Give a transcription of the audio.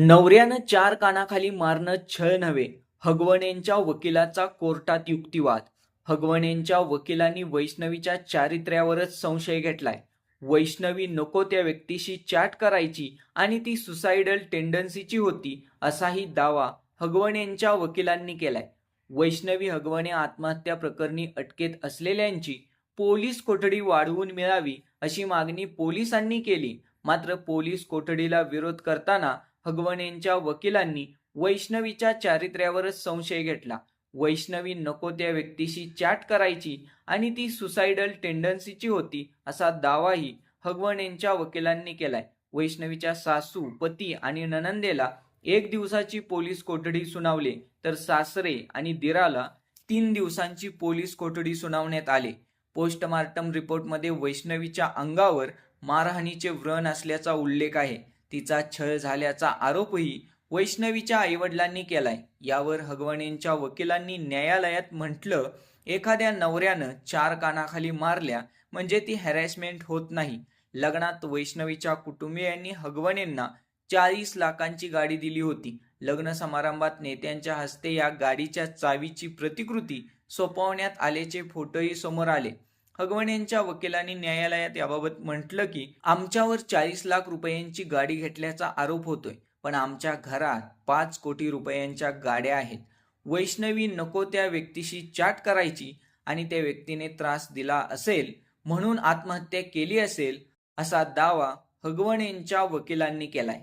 नवऱ्यानं चार कानाखाली मारणं छळ नव्हे हगवणेंच्या वकिलाचा कोर्टात युक्तिवाद. हगवणेंच्या वकिलांनी वैष्णवीच्या चारित्र्यावरच संशय घेतलाय. वैष्णवी नको त्या व्यक्तीशी चॅट करायची आणि ती सुसाइडल टेंडन्सीची होती असाही दावा हगवणेंच्या वकिलांनी केलाय. वैष्णवी हगवणे आत्महत्या प्रकरणी अटकेत असलेल्यांची पोलीस कोठडी वाढवून मिळावी अशी मागणी पोलिसांनी केली. मात्र पोलीस कोठडीला विरोध करताना हगवणेंच्या वकिलांनी वैष्णवीच्या चारित्र्यावरच संशय घेतला. वैष्णवी नको त्या व्यक्तीशी चॅट करायची आणि ती सुसाइडल टेंडन्सीची होती असा दावाही हगवणेंच्या वकिलांनी केलाय. वैष्णवीच्या सासू पती आणि ननंदेला एक दिवसाची पोलीस कोठडी सुनावली तर सासरे आणि दिराला तीन दिवसांची पोलीस कोठडी सुनावण्यात आले. पोस्टमार्टम रिपोर्टमध्ये वैष्णवीच्या अंगावर मारहाणीचे व्रण असल्याचा उल्लेख आहे. तिचा छळ झाल्याचा आरोपही वैष्णवीच्या आईवडिलांनी केलाय. यावर हगवणेंच्या वकिलांनी न्यायालयात म्हटलं एखाद्या नवऱ्यानं चार कानाखाली मारल्या म्हणजे ती हॅरॅसमेंट होत नाही. लग्नात वैष्णवीच्या कुटुंबियांनी हगवणेंना चाळीस लाखांची गाडी दिली होती. लग्न समारंभात नेत्यांच्या हस्ते या गाडीच्या चावीची प्रतिकृती सोपवण्यात आल्याचे फोटोही समोर आले. हगवणेंच्या वकिलांनी न्यायालयात याबाबत म्हटलं की आमच्यावर चाळीस लाख रुपयांची गाडी घेतल्याचा आरोप होतोय पण आमच्या घरात पाच कोटी रुपयांच्या गाड्या आहेत. वैष्णवी नको त्या व्यक्तीशी चॅट करायची आणि त्या व्यक्तीने त्रास दिला असेल म्हणून आत्महत्या केली असेल असा दावा हगवणेंच्या वकिलांनी केलाय.